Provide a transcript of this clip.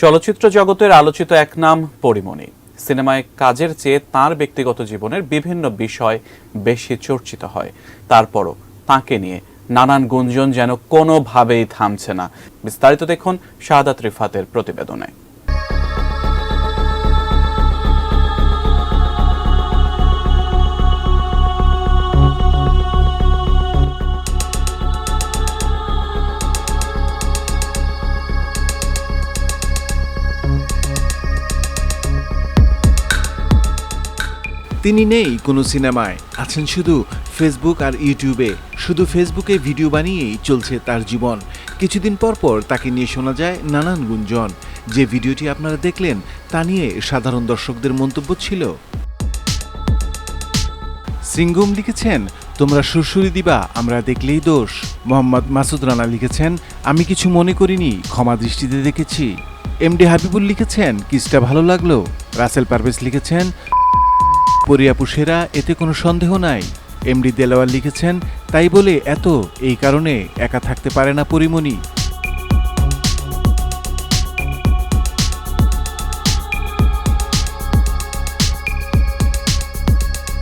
চলচ্চিত্র জগতের আলোচিত এক নাম, পরিমণি। সিনেমায় কাজের চেয়ে তার ব্যক্তিগত জীবনের বিভিন্ন বিষয় বেশি চর্চিত হয়। তারপরও তাকে নিয়ে নানান গুঞ্জন যেন কোনোভাবেই থামছে না। বিস্তারিত দেখুন শাহাদাত রিফাতের প্রতিবেদনে। তিনি নেই কোনো সিনেমায়। আছেন শুধু ফেসবুক আর ইউটিউবে শুধু ফেসবুকে ভিডিও বানিয়েই চলছে তার জীবন। কিছুদিন পর পর তাকে নিয়ে শোনা যায় নানান গুঞ্জন। যে ভিডিওটি আপনারা দেখলেন, তা নিয়ে সাধারণ দর্শকদের মন্তব্য ছিল সিঙ্গুম লিখেছেন, তোমরা সুরসুরি দিবা, আমরা দেখলেই দোষ। মোহাম্মদ মাসুদ রানা লিখেছেন, আমি কিছু মনে করিনি, ক্ষমা দৃষ্টিতে দেখেছি। এমডি হাবিবুল লিখেছেন, কিসটা ভালো লাগল? রাসেল পারভেজ লিখেছেন পরিয়াপু সেরা, এতে কোনো সন্দেহ নাই। এমডি দেলাওয়ার লিখেছেন, তাই বলে এত, এই কারণে একা থাকতে পারে না পরিমণি।